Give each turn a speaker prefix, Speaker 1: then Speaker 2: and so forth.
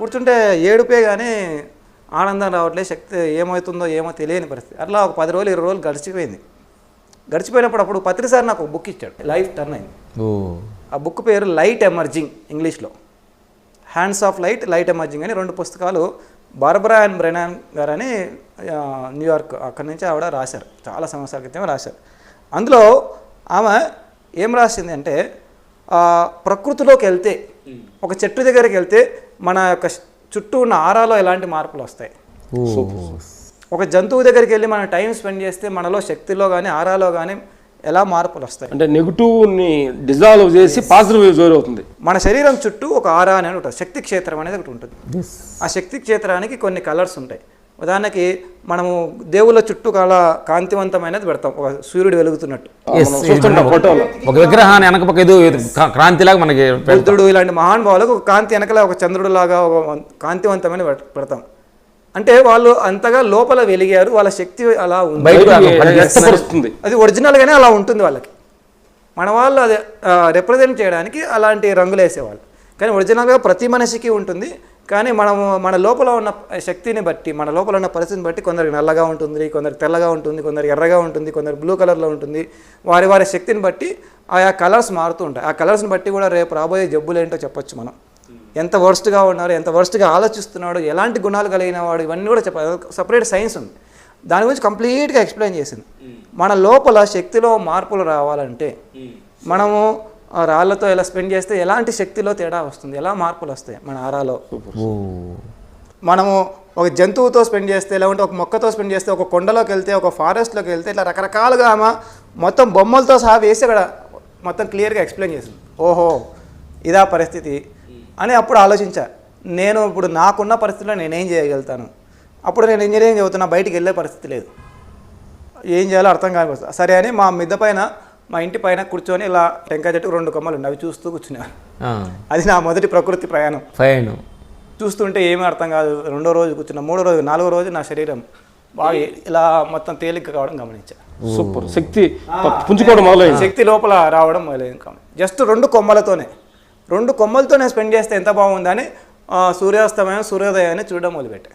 Speaker 1: కూర్చుంటే ఏడుపే కానీ ఆనందం రావట్లేదు శక్తి ఏమవుతుందో ఏమో తెలియని పరిస్థితి. అట్లా ఒక పది రోజులు ఇరవై రోజులు గడిచిపోయింది. గడిచిపోయినప్పుడు అప్పుడు పత్రి సార్ నాకు ఒక బుక్ ఇచ్చాడు. లైఫ్ టర్న్ అయింది. ఆ బుక్ పేరు లైట్ ఎమర్జింగ్ ఇంగ్లీష్లో. Hands of light light emerging అని రెండు పుస్తకాలు బార్బరా అండ్ బ్రెనాన్ గారు అని న్యూయార్క్ అక్కడి నుంచి ఆవిడ రాశారు. చాలా సంవత్సరాల క్రితం రాశారు. అందులో ఆమె ఏం రాసింది అంటే ప్రకృతిలోకి వెళ్తే ఒక చెట్టు దగ్గరికి వెళ్తే మన యొక్క చుట్టూ ఉన్న ఆరాలో ఎలాంటి మార్పులు వస్తాయి? ఒక జంతువు దగ్గరికి వెళ్ళి మనం టైం స్పెండ్ చేస్తే మనలో శక్తిలో కానీ ఆరాలో కానీ ఎలా మార్పులు వస్తాయి?
Speaker 2: అంటే నెగిటివ్ని డిజాల్వ్ చేసి పాజిటివ్ జోర్ అవుతుంది.
Speaker 1: మన శరీరం చుట్టూ ఒక ఆరా అనేది ఉంటుంది. శక్తి క్షేత్రం అనేది ఒకటి ఉంటుంది. ఆ శక్తి క్షేత్రానికి కొన్ని కలర్స్ ఉంటాయి. ఉదాహరణకి మనము దేవుళ్ళ చుట్టూ కల కాంతివంతమైనది పెడతాం. ఒక సూర్యుడు వెలుగుతున్నట్టు.
Speaker 3: ఒక విగ్రహాన్ని వెనక ఏదో క్రాంతిలాగా మనకి.
Speaker 1: బుద్ధుడు ఇలాంటి మహానుభావులకు ఒక కాంతి వెనకల ఒక చంద్రుడు లాగా ఒక కాంతివంతమైన పెడ- పెడతాం. అంటే వాళ్ళు అంతగా లోపల వెలిగారు వాళ్ళ శక్తి అలా ఉంది. అది ఒరిజినల్గానే అలా ఉంటుంది వాళ్ళకి. మన వాళ్ళు అది రిప్రజెంట్ చేయడానికి అలాంటి రంగులు వేసేవాళ్ళు. కానీ ఒరిజినల్గా ప్రతి మనిషికి ఉంటుంది. కానీ మనము మన లోపల ఉన్న శక్తిని బట్టి మన లోపల ఉన్న పరిస్థితిని బట్టి కొందరికి నల్లగా ఉంటుంది కొందరికి తెల్లగా ఉంటుంది కొందరికి ఎర్రగా ఉంటుంది కొందరు బ్లూ కలర్లో ఉంటుంది. వారి వారి శక్తిని బట్టి ఆయా కలర్స్ మారుతూ ఉంటాయి. ఆ కలర్స్ని బట్టి కూడా రేపు రాబోయే జబ్బులు ఏంటో చెప్పొచ్చు మనం. ఎంత వర్స్ట్గా ఉన్నారు ఎంత వర్స్ట్గా ఆలోచిస్తున్నాడు ఎలాంటి గుణాలు కలిగిన వాడు ఇవన్నీ కూడా చెప్పాలి సపరేట్ సైన్స్ ఉంది. దాని గురించి కంప్లీట్గా ఎక్స్ప్లెయిన్ చేసింది. మన లోపల శక్తిలో మార్పులు రావాలంటే మనము ఆ రాళ్ళతో ఎలా స్పెండ్ చేస్తే ఎలాంటి శక్తిలో తేడా వస్తుంది? ఎలా మార్పులు వస్తాయి మన ఆరాలో?
Speaker 3: ఓ.
Speaker 1: మనము ఒక జంతువుతో స్పెండ్ చేస్తే లేకుంటే ఒక మొక్కతో స్పెండ్ చేస్తే ఒక కొండలోకి వెళ్తే ఒక ఫారెస్ట్లోకి వెళ్తే ఇట్లా రకరకాలుగా ఆమె మొత్తం బొమ్మలతో సహా వేసి అక్కడ మొత్తం క్లియర్గా ఎక్స్ప్లెయిన్ చేసింది. ఓహో ఇదా పరిస్థితి అని అప్పుడు ఆలోచించా. నేను ఇప్పుడు నాకున్న పరిస్థితిలో నేనేం చేయగలుగుతాను? అప్పుడు నేను ఇంజనీరింగ్ చదువుతున్నా బయటికి వెళ్ళే పరిస్థితి లేదు. ఏం చేయాలో అర్థం కాని పరిస్థితి. సరే అని మా మిద్ద పైన మా ఇంటి పైన కూర్చొని ఇలా టెంకాయ చెట్టు రెండు కొమ్మలు ఉండే అవి చూస్తూ కూర్చున్నారు అది నా మొదటి ప్రకృతి ప్రయాణం.
Speaker 3: ఫైన్
Speaker 1: చూస్తుంటే ఏమీ అర్థం కాదు. రెండో రోజు కూర్చున్న మూడో రోజు నాలుగో రోజు నా శరీరం బాగా ఇలా మొత్తం తేలిక కావడం గమనించా.
Speaker 2: సూపర్. శక్తి పుంజుకోవడం మొదలైంది.
Speaker 1: శక్తి లోపల రావడం మొదలైంది జస్ట్ రెండు కొమ్మలతోనే. రెండు కొమ్మలతోనే స్పెండ్ చేస్తే ఎంత బాగుందని సూర్యాస్తమయం సూర్యోదయాన్ని చూడడం మొదలుపెట్టా.